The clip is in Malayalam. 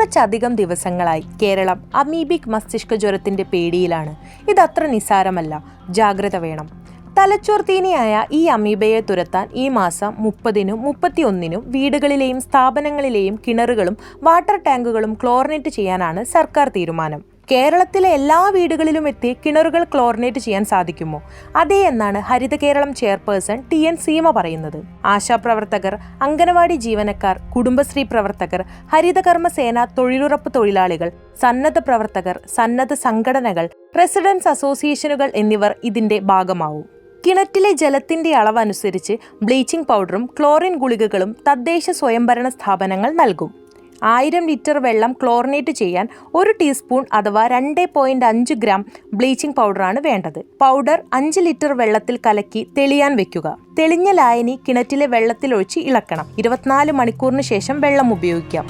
കുറച്ചധികം ദിവസങ്ങളായി കേരളം അമീബിക് മസ്തിഷ്ക ജ്വരത്തിന്റെ പേടിയിലാണ്. ഇതത്ര നിസാരമല്ല ജാഗ്രത വേണം. തലച്ചോർ തീനിയായ ഈ അമീബയെ തുരത്താൻ ഈ മാസം മുപ്പതിനും മുപ്പത്തിയൊന്നിനും വീടുകളിലെയും സ്ഥാപനങ്ങളിലെയും കിണറുകളും വാട്ടർ ടാങ്കുകളും ക്ലോറിനേറ്റ് ചെയ്യാനാണ് സർക്കാർ തീരുമാനം. കേരളത്തിലെ എല്ലാ വീടുകളിലും എത്തി കിണറുകൾ ക്ലോറിനേറ്റ് ചെയ്യാൻ സാധിക്കുമോ? അതേ എന്നാണ് Haritha Keralam chairperson T N Seema പറയുന്നത്. ആശാപ്രവർത്തകർ അംഗനവാടി ജീവനക്കാർ കുടുംബശ്രീ പ്രവർത്തകർ ഹരിതകർമ്മ സേന തൊഴിലുറപ്പ് തൊഴിലാളികൾ സന്നദ്ധ പ്രവർത്തകർ സന്നദ്ധ സംഘടനകൾ റെസിഡൻസ് അസോസിയേഷനുകൾ എന്നിവർ ഇതിന്റെ ഭാഗമാവും. കിണറ്റിലെ ജലത്തിന്റെ അളവനുസരിച്ച് ബ്ലീച്ചിംഗ് പൗഡറും ക്ലോറിൻ ഗുളികകളും തദ്ദേശ സ്വയംഭരണ സ്ഥാപനങ്ങൾ നൽകും. ആയിരം ലിറ്റർ വെള്ളം ക്ലോറിനേറ്റ് ചെയ്യാൻ ഒരു ടീസ്പൂൺ അഥവാ രണ്ട് പോയിന്റ് അഞ്ച് ഗ്രാം ബ്ലീച്ചിങ് പൗഡറാണ് വേണ്ടത്. പൗഡർ അഞ്ച് ലിറ്റർ വെള്ളത്തിൽ കലക്കി തെളിയാൻ വെക്കുക. തെളിഞ്ഞ ലായനി കിണറ്റിലെ വെള്ളത്തിലൊഴിച്ച് ഇളക്കണം. ഇരുപത്തിനാല് മണിക്കൂറിന് ശേഷം വെള്ളം ഉപയോഗിക്കാം.